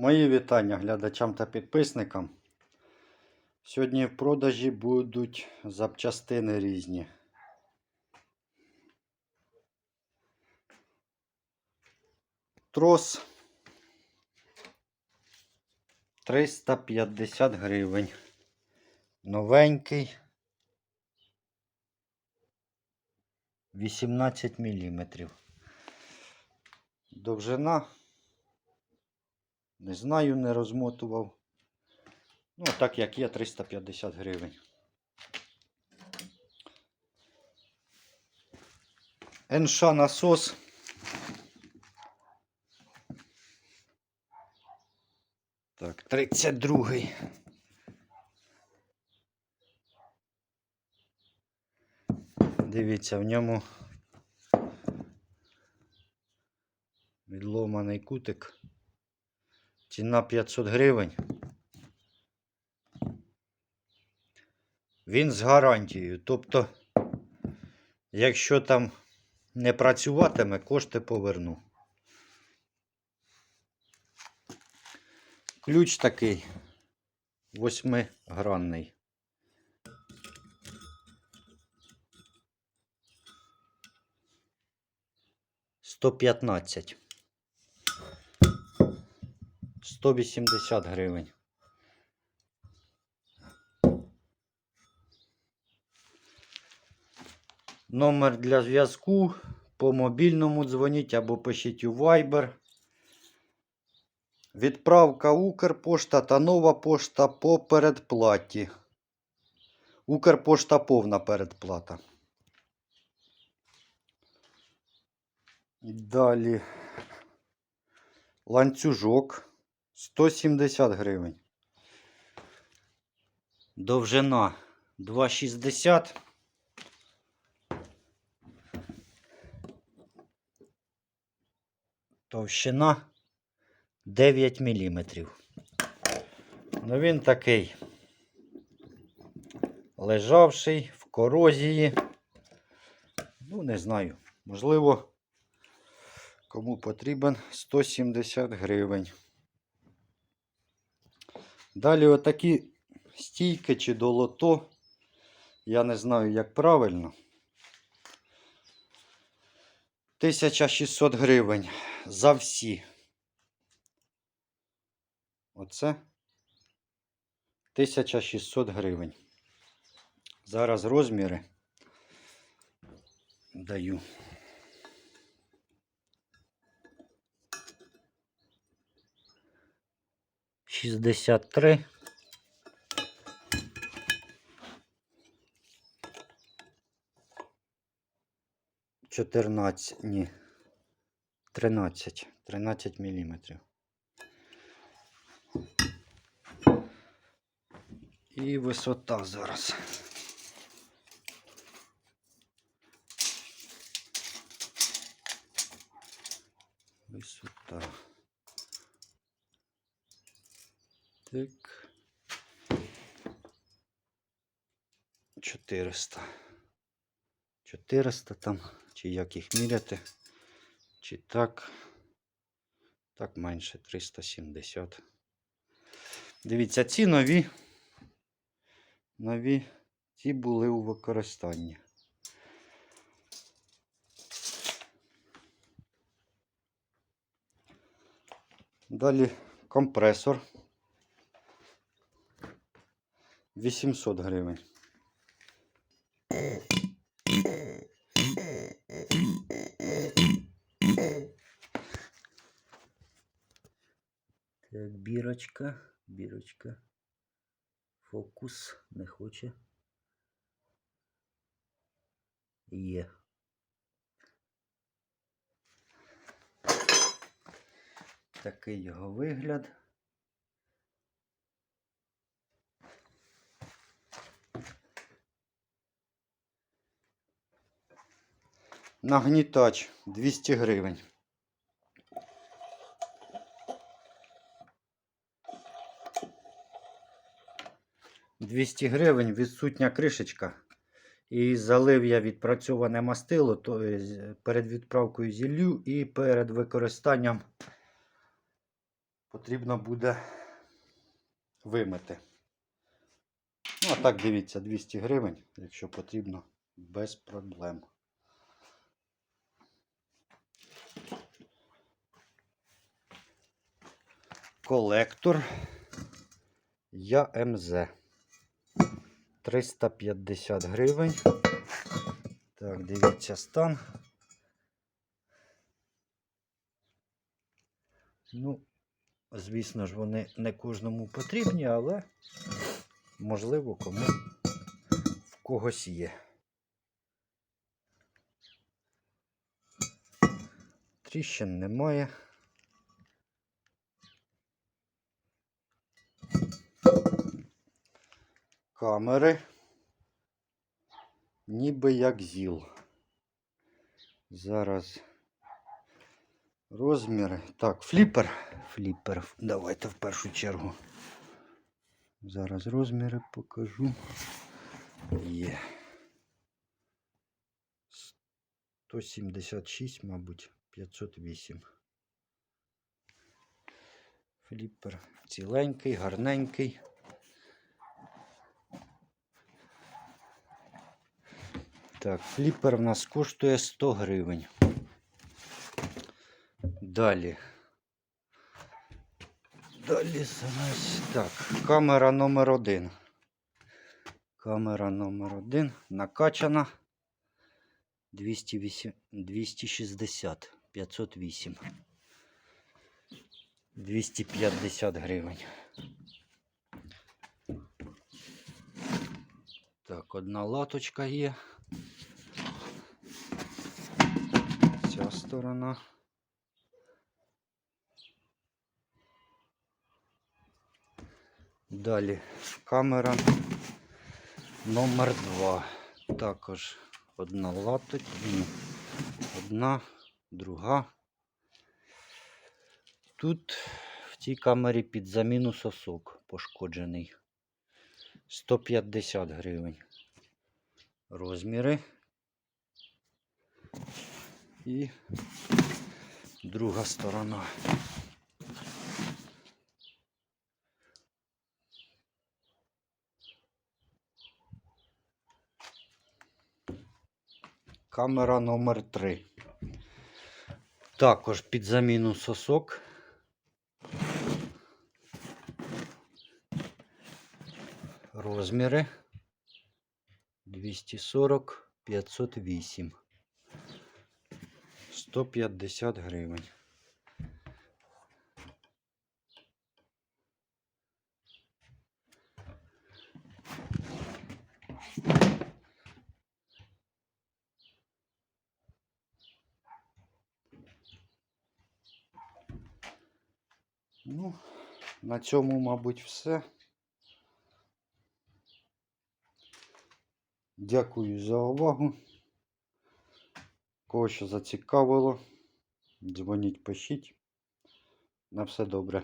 Мої вітання глядачам та підписникам. Сьогодні в продажі будуть запчастини різні. Трос 350 гривень. Новенький. 18 міліметрів. Довжина. Не знаю, не розмотував. Ну, так як є 350 гривень. НШ насос. Так, 32. Дивіться, в ньому відломаний кутик. Ціна 500 гривень. Він з гарантією. Тобто, якщо там не працюватиме, кошти поверну. Ключ такий восьмигранний. Сто п'ятнадцять. 180 гривень. Номер для зв'язку по мобільному дзвоніть або пишіть у Viber. Відправка Укрпошта та нова пошта по передплаті. Укрпошта повна передплата. Далі ланцюжок 170 гривень. Довжина 2,60. Товщина 9 мм. Ну він такий лежавший в корозії. Ну, не знаю. Можливо, кому потрібен 170 гривень. Далі отакі стійки чи долото. Я не знаю, як правильно. 1600 гривень за всі. Оце 1600 гривень. Зараз розміри даю. Шістдесят три. Чотирнадцять, ні. Тринадцять. Тринадцять міліметрів. І висота зараз. Висота. Так. 400. 400 там, чи як їх міряти, чи так. Так менше 370. Дивіться, ці нові. Нові ці були у використанні. Далі компресор. 800 гривень. Так, бірочка, бірочка. Фокус не хоче. Є. Такий його вигляд. Нагнітач 200 гривень. Двісті гривень відсутня кришечка. І залив я відпрацьоване мастило то перед відправкою зіллю і перед використанням потрібно буде вимити. Ну, а так дивіться, 200 гривень, якщо потрібно, без проблем. Колектор ЯМЗ. 350 гривень. Так, дивіться стан. Ну, звісно ж, вони не кожному потрібні, але можливо кому в когось є. Тріщин немає. Камери. Ніби як ЗІЛ. Зараз розміри. Так, фліпер. Фліпер. Давайте в першу чергу. Зараз розміри покажу. Є. 176, мабуть, 508. Фліпер ціленький, гарненький. Так, фліпер в нас коштує 100 гривень. Далі. Далі нас. Так, камера номер один. Камера номер один. Накачана. 208, 260, 508. 250 гривень. Так, одна латочка є. Сторона. Далі камера номер 2. Також одна латочка, одна, друга. Тут в цій камері під заміну сосок пошкоджений. 150 гривень. Розміри. І друга сторона. Камера номер 3. Також під заміну сосок. Розміри 240 508 150 гривень. Ну, на цьому, мабуть, все. Дякую за увагу. Кого що зацікавило, дзвоніть, пишіть. На все добре.